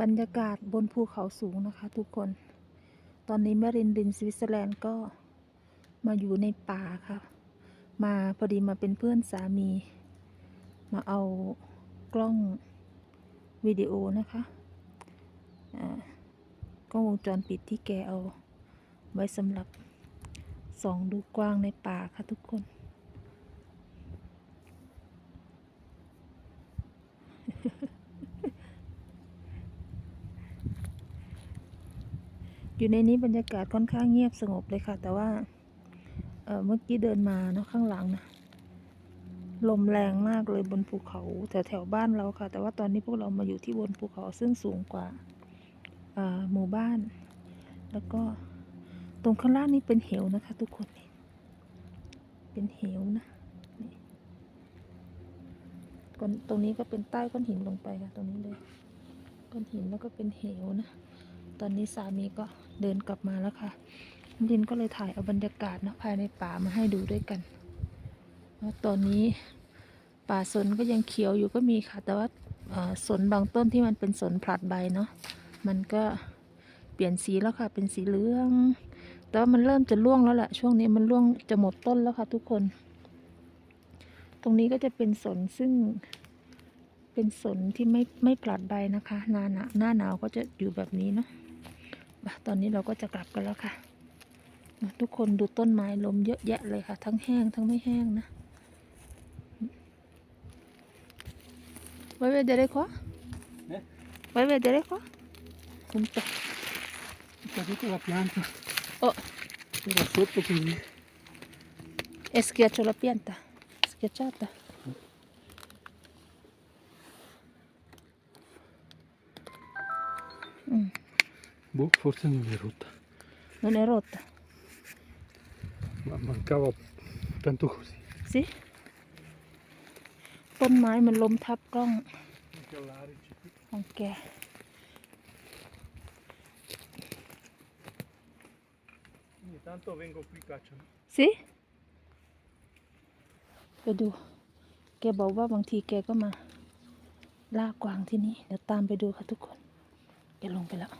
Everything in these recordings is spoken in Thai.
บรรยากาศบนภูเขาสูงนะคะ ทุกคน ตอนนี้แมรินดินสวิตเซอร์แลนด์ก็มาอยู่ในป่าค่ะ มาพอดีมาเป็นเพื่อนสามี มาเอากล้องวิดีโอนะคะกล้องวงจรปิดที่แกเอาไว้สำหรับส่องดูกว้างในป่าค่ะทุกคน อยู่ในนี้บรรยากาศค่อนข้างเงียบสงบเลยค่ะ แต่ว่าเเมื่อกี้เดินมาเนาะข้างหลังนะลมแรงมากเลยบนภูเขาแถวแถวบ้านเราค่ะ แต่ว่าตอนนี้พวกเรามาอยู่ที่บนภูเขาซึ่งสูงกว่าหมู่บ้าน แล้วก็ตรงข้างล่างนี่เป็นเหวนะคะ ทุกคนเป็นเหวนะนตรงนี้ก็เป็นใต้ก้อนหินลงไปค่ะ ตรงนี้เลยก้อนหินแล้วก็เป็นเหวนะ ตอนนี้สามีก็ เดินกลับมาแล้วค่ะดินก็เลยถ่ายเอาบรรยากาศนะภายในป่ามาให้ดูด้วยกันว่าตอนนี้ป่าสนก็ยังเขียวอยู่ก็มีค่ะ แต่ว่าสนบางต้นที่มันเป็นสนผลัดใบเนาะมันก็เปลี่ยนสีแล้วค่ะเป็นสีเหลือง แต่ว่ามันเริ่มจะร่วงแล้วแหละช่วงนี้มันร่วงจะหมดต้นแล้วค่ะทุกคน ตรงนี้ก็จะเป็นสนซึ่งเป็นสนที่ไม่ไม่ผลัดใบนะคะหน้าหนาวหน้าหนาวก็จะอยู่แบบนี้เนาะ ตอนนี้เราก็จะกลับกันแล้วค่ะมาทุกคนดูต้นไม้ลมเยอะแยะเลยค่ะ ทั้งแห้งทั้งไม่แห้งนะไว้เวเดเรควะ Eh? ไว้เวเดเรควะคุณไป Ho caduto la pianta. Oh. Era sotto così. e schiaccio la pianta schiacciata Mm, Boh, forse non è rotta. non è rotta Ma mancava tanto così. สิต้นไม้มันล้มทับกล้อง Anche all'arice. ของแก Ogni tanto vengo qui cacciano. สิไปดู แกบอกว่าบางทีแกก็มาล่ากวางที่นี่ เดี๋ยวตามไปดูค่ะทุกคน แกลงไปแล้ว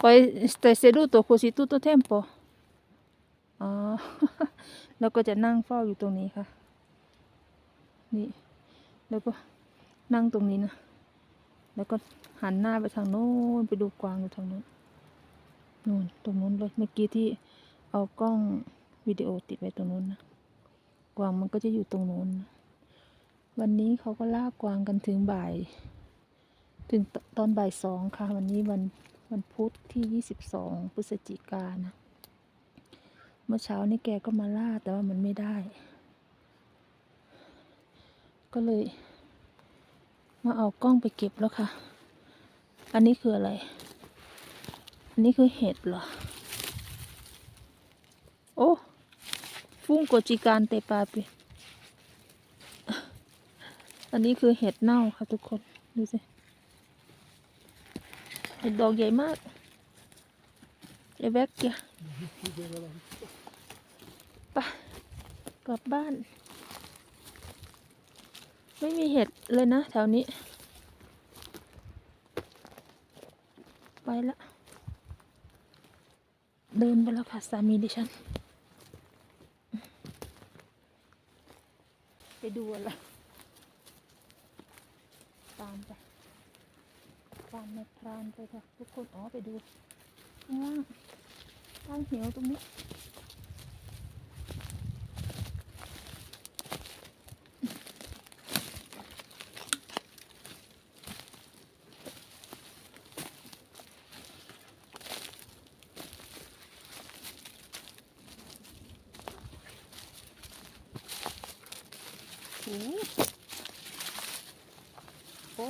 Poi stai seduto così tutto il tempo อ๋อแล้วก็จะนั่งเฝ้าอยู่ตรงนี้ค่ะ นี่ แล้วก็นั่งตรงนี้นะ แล้วก็หันหน้าไปทางโน้นไปดูกวางอยู่ทางโน้นนู่นตรงโน้นเลยเมื่อกี้ที่เอากล้องวิดีโอติดไว้ตรงโน้นนะกวางมันก็จะอยู่ตรงโน้นนะวันนี้เขาก็ลากกวางกันถึงบ่าย ถึงตอนบ่ายสองค่ะ วันนี้วัน วันพุธที่ยี่สิบสองพฤศจิกานะ เมื่อเช้านี่แกก็มาล่าแต่ว่ามันไม่ได้ ก็เลย มาเอากล้องไปเก็บแล้วค่ะ อันนี้คืออะไร อันนี้คือเห็ดเหรอ โอ้ฟุ้งโกจิการเตปาปอันนี้คือเห็ดเน่าค่ะทุกคน ดูสิ ห็ดดอกใหญ่มากเอเวกเกียไปกลับบ้าน ไม่มีเห็ดเลยนะ แถวนี้ ไปละ เดินไปแล้วค่ะ สามีดิฉัน ไปดูอะไรตามไป ตามในพรานไปค่ะทุกคนอ๋อไปดูข้างล่างล่างเหวตรงนี้โอ้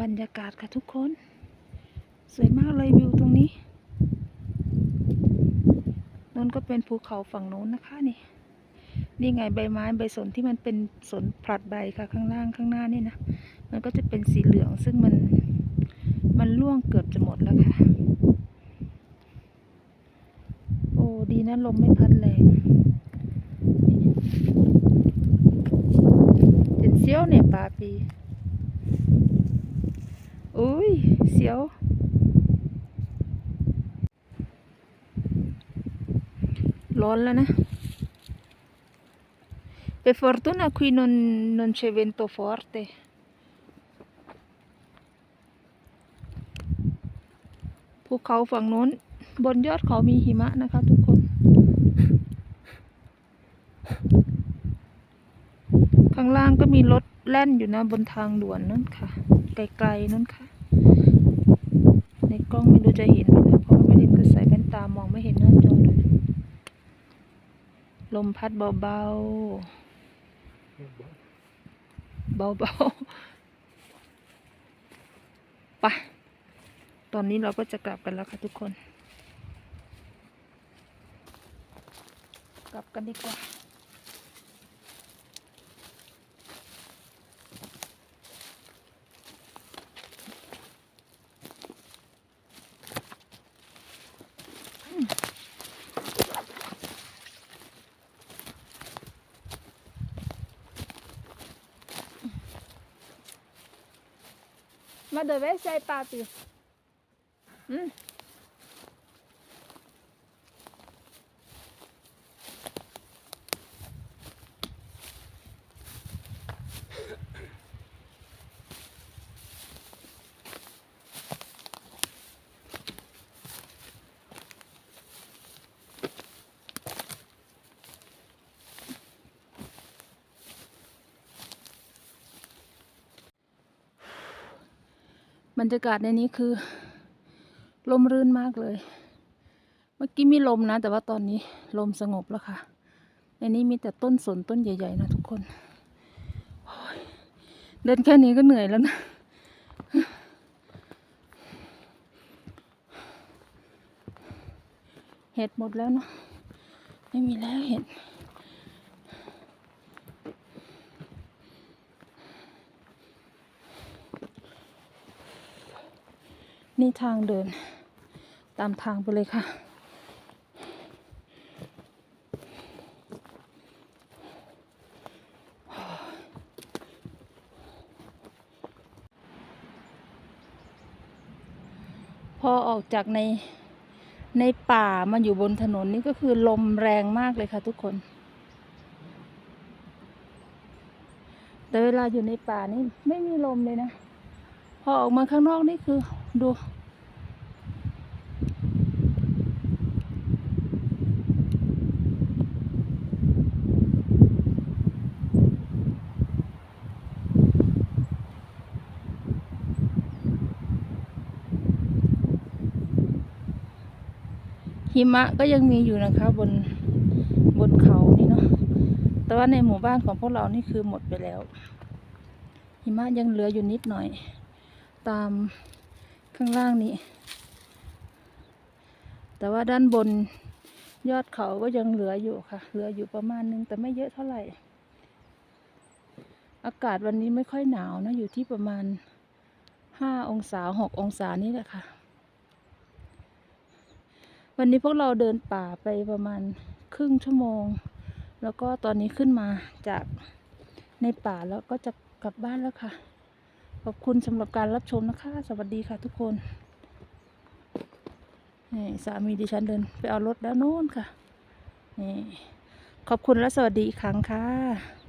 บรรยากาศค่ะทุกคน สวยมากเลยวิวตรงนี้นนก็เป็นภูเขาฝั่งโน้นนะคะนี่ นี่ไงใบไม้ใบสนที่มันเป็นสนผลัดใบค่ะข้างล่างข้างหน้านี่นะ มันก็จะเป็นสีเหลืองซึ่งมันมันร่วงเกือบจะหมดแล้วค่ะ โอ้ดีนะลมไม่พัดแรง เป็นเสี้ยวเนี่ยปลาปีอุ้ยเสียว ร้อนแล้วนะ Per fortuna qui non, non c'è vento forte. ภูเขาฝั่งโน้น บนยอดเขามีหิมะนะคะทุกคน ข้างล่างก็มีรถ แล่นอยู่นะบนทางด่วนนั่นค่ะ ไกลๆนั่นค่ะ ในกล้องไม่รู้จะเห็นไหมนะเพราะไม่ได้ก็ใส่แว่นตามองไม่เห็นหน้าจอเลยลมพัดเบาๆ เบาๆไปตอนนี้เราก็จะกลับกันแล้วค่ะทุกคน กลับกันดีกว่า Mä de vesi ei pääty. Mm. บรรยากาศในนี้คือ ลมรื่นมากเลย เมื่อกี้มีลมนะ แต่ว่าตอนนี้ลมสงบแล้วค่ะ ในนี้มีแต่ต้นสนต้นใหญ่ ๆ นะทุกคน เดินแค่นี้ก็เหนื่อยแล้วนะเห็ดหมดแล้วเนาะไม่มีแล้วเห็ด นี่ทางเดิน ตามทางไปเลยค่ะพอออกจากในในป่ามาอยู่บนถนนนี่ก็คือลมแรงมากเลยค่ะทุกคน แต่เวลาอยู่ในป่านี่ไม่มีลมเลยนะ พอออกมาข้างนอกนี่คือ ดู หิมะก็ยังมีอยู่นะคะบนบนเขานี่เนาะ แต่ว่าในหมู่บ้านของพวกเรานี่คือหมดไปแล้ว หิมะยังเหลืออยู่นิดหน่อย ตาม ข้างล่างนี้ แต่ว่าด้านบนยอดเขาก็ยังเหลืออยู่ค่ะ เหลืออยู่ประมาณนึงแต่ไม่เยอะเท่าไหร่ อากาศวันนี้ไม่ค่อยหนาวนะ อยู่ที่ประมาณห้าองศาหกองศานี่แหละค่ะ วันนี้พวกเราเดินป่าไปประมาณครึ่งชั่วโมง แล้วก็ตอนนี้ขึ้นมาจากในป่าแล้วก็จะกลับบ้านแล้วค่ะ ขอบคุณสำหรับการรับชมนะคะ สวัสดีค่ะทุกคนนี่สามีดิฉันเดินไปเอารถแล้วโน่นค่ะนี่ขอบคุณและสวัสดีอีกครั้งค่ะ